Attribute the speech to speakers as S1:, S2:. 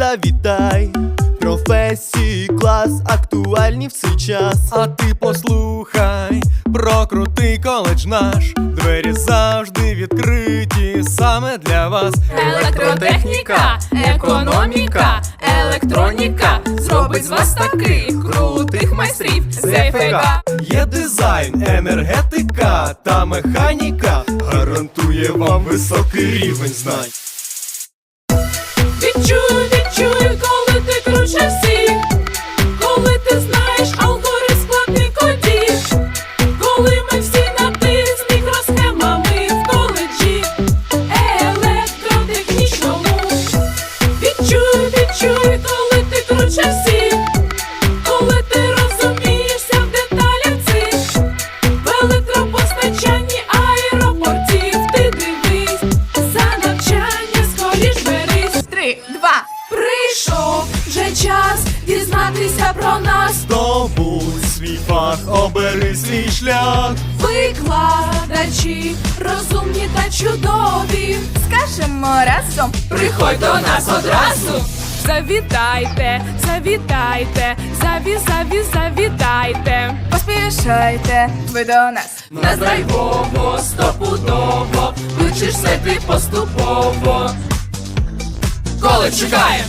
S1: завітай. Професії, клас, актуальні в цей час.
S2: А ти послухай про крутий коледж наш. Двері завжди відкриті саме для вас.
S3: Електротехніка, економіка, електроніка зробить з вас таких крутих майстрів з ефега.
S2: Є дизайн, енергетика та механіка. Гарантує вам високий рівень знань.
S3: Відчуй, коли ти круче всіх, коли ти розумієшся в деталях цих, в електропостачанні аеропортів ти дивись, за навчання скоріш берись. Три, два, прийшов вже час дізнатися про нас.
S2: Здобудь свій фах, обери свій шлях.
S3: Викладачі розумні та чудові.
S4: Скажемо разом.
S3: Приходь до нас одразу. Завітайте, завітайте, заві, заві, завітайте.
S4: Поспішайте ви до нас.
S3: На драйвово, стопудово, Включишся ти поступово. Коли чекає.